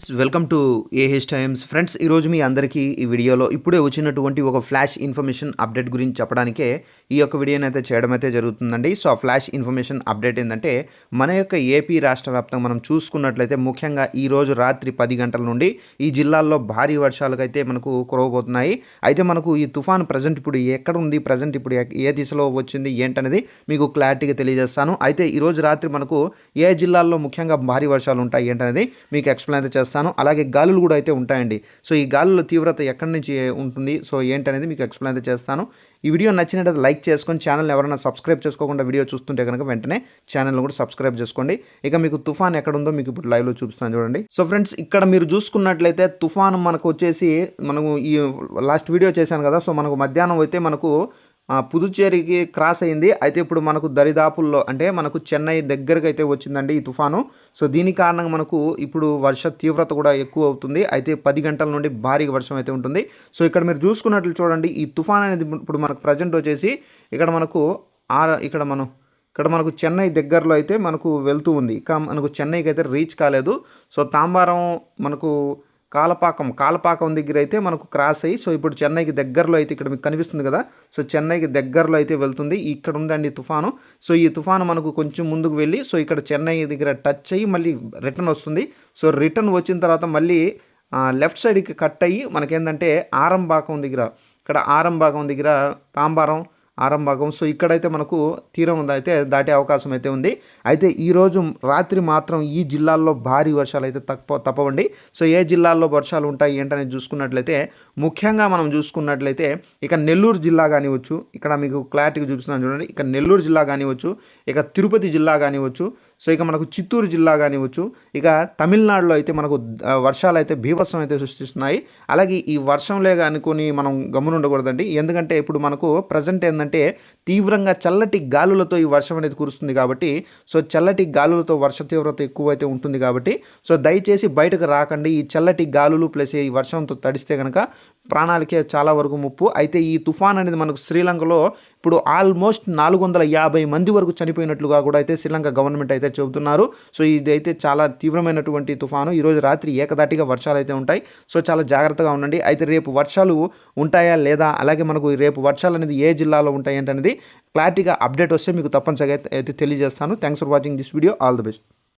Friends welcome to AH times friends ఈరోజు మీ అందరికీ ఈ వీడియోలో ఇప్పుడే వచ్చినటువంటి ఒక ఫ్లాష్ ఇన్ఫర్మేషన్ అప్డేట్ గురించి చెప్పడానికే ఈ యొక్క వీడియోని అయితే చేయడం అయితే జరుగుతుందండి. సో ఆ ఫ్లాష్ ఇన్ఫర్మేషన్ అప్డేట్ ఏంటంటే మన యొక్క ఏపీ రాష్ట్ర వ్యాప్తంగా మనం చూసుకున్నట్లయితే ముఖ్యంగా ఈ రోజు రాత్రి పది గంటల నుండి ఈ జిల్లాల్లో భారీ వర్షాలకైతే మనకు కురవబోతున్నాయి. అయితే మనకు ఈ తుఫాన్ ప్రజెంట్ ఇప్పుడు ఎక్కడ ఉంది ప్రజెంట్ ఇప్పుడు ఏ దిశలో వచ్చింది? ఏంటనేది మీకు క్లారిటీగా తెలియజేస్తాను. అయితే ఈ రోజు రాత్రి మనకు ఏ జిల్లాల్లో ముఖ్యంగా భారీ వర్షాలు ఉంటాయి? ఏంటనేది మీకు ఎక్స్ప్లెయిన్ అయితే చేస్తాను. అలాగే గాలులు కూడా అయితే ఉంటాయండి. సో ఈ గాలుల తీవ్రత ఎక్కడి నుంచి ఉంటుంది? సో ఏంటనేది మీకు ఎక్స్ప్లెయిన్ అయితే చేస్తాను. ఈ వీడియో నచ్చినట్లయితే లైక్ చేసుకొని ఛానల్ ఎవరైనా సబ్స్క్రైబ్ చేసుకోకుండా వీడియో చూస్తుంటే కనుక వెంటనే ఛానల్ కూడా సబ్స్క్రైబ్ చేసుకోండి. ఇక మీకు తుఫాన్ ఎక్కడ ఉందో మీకు ఇప్పుడు లైవ్లో చూపిస్తాను చూడండి. సో ఫ్రెండ్స్ ఇక్కడ మీరు చూసుకున్నట్లయితే తుఫాన్ మనకు వచ్చేసి మనము ఈ లాస్ట్ వీడియో చేశాను కదా సో మనకు మధ్యాహ్నం అయితే మనకు పుదుచ్చేరికి క్రాస్ అయింది. అయితే ఇప్పుడు మనకు దరిదాపుల్లో అంటే మనకు చెన్నై దగ్గరకు అయితే వచ్చిందండి ఈ తుఫాను. సో దీని కారణంగా మనకు ఇప్పుడు వర్ష తీవ్రత కూడా ఎక్కువ అవుతుంది. అయితే పది గంటల నుండి భారీగా వర్షం అయితే ఉంటుంది. సో ఇక్కడ మీరు చూసుకున్నట్లు చూడండి ఈ తుఫాన్ అనేది ఇప్పుడు మనకు ప్రజెంట్ వచ్చేసి ఇక్కడ మనకు ఇక్కడ మనం ఇక్కడ మనకు చెన్నై దగ్గరలో అయితే మనకు వెళ్తూ ఉంది. ఇక మనకు చెన్నైకి అయితే రీచ్ కాలేదు. సో తాంబారం మనకు కాలపాకం కాలపాకం దగ్గర అయితే మనకు క్రాస్ అయ్యి సో ఇప్పుడు చెన్నైకి దగ్గరలో అయితే ఇక్కడ మీకు కనిపిస్తుంది కదా సో చెన్నైకి దగ్గరలో అయితే వెళ్తుంది. ఇక్కడ ఉందండి తుఫాను. సో ఈ తుఫాను మనకు కొంచెం ముందుకు వెళ్ళి సో ఇక్కడ చెన్నై దగ్గర టచ్ అయ్యి మళ్ళీ రిటర్న్ వస్తుంది. సో రిటర్న్ వచ్చిన తర్వాత మళ్ళీ లెఫ్ట్ సైడ్కి కట్ అయ్యి మనకేంటంటే ఆరంభాకం దగ్గర ఇక్కడ ఆరంభాకం దగ్గర తాంబారం ఆరంభాగం సో ఇక్కడైతే మనకు తీరం ఉందైతే అయితే దాటే అవకాశం అయితే ఉంది. అయితే ఈరోజు రాత్రి మాత్రం ఈ జిల్లాల్లో భారీ వర్షాలు అయితే తప్ప తప్పవండి. సో ఏ జిల్లాల్లో వర్షాలు ఉంటాయి ఏంటనేది చూసుకున్నట్లయితే ముఖ్యంగా మనం చూసుకున్నట్లయితే ఇక నెల్లూరు జిల్లా కానివచ్చు ఇక్కడ మీకు క్లారిటీగా చూపిస్తున్నాను చూడండి. ఇక నెల్లూరు జిల్లా కానివచ్చు ఇక తిరుపతి జిల్లా కానివచ్చు సో ఇక మనకు చిత్తూరు జిల్లా కానివచ్చు ఇక తమిళనాడులో అయితే మనకు వర్షాలు అయితే బీభత్సం అయితే సృష్టిస్తున్నాయి. అలాగే ఈ వర్షంలే అనుకొని మనం గమనుండకూడదండి. ఎందుకంటే ఇప్పుడు మనకు ప్రజెంట్ ఏంటంటే తీవ్రంగా చల్లటి గాలులతో ఈ వర్షం అనేది కురుస్తుంది కాబట్టి సో చల్లటి గాలులతో వర్ష తీవ్రత ఎక్కువ అయితే ఉంటుంది కాబట్టి సో దయచేసి బయటకు రాకండి. ఈ చల్లటి గాలులు ప్లస్ ఈ వర్షంతో తడిస్తే కనుక ప్రాణాలకే చాలా వరకు ముప్పు. అయితే ఈ తుఫాన్ అనేది మనకు శ్రీలంకలో ఇప్పుడు ఆల్మోస్ట్ నాలుగు వందల యాభై మంది వరకు చనిపోయినట్లుగా కూడా అయితే శ్రీలంక గవర్నమెంట్ అయితే చెబుతున్నారు. సో ఇది అయితే చాలా తీవ్రమైనటువంటి తుఫాను. ఈరోజు రాత్రి ఏకదాటిగా వర్షాలు అయితే ఉంటాయి. సో చాలా జాగ్రత్తగా ఉండండి. అయితే రేపు వర్షాలు ఉంటాయా లేదా? అలాగే మనకు రేపు వర్షాలు అనేది ఏ జిల్లాలో ఉంటాయి అనేది క్లారిటీగా అప్డేట్ వస్తే మీకు తప్పనిసరిగా అయితే- తెలియజేస్తాను. Thanks for watching this video all the best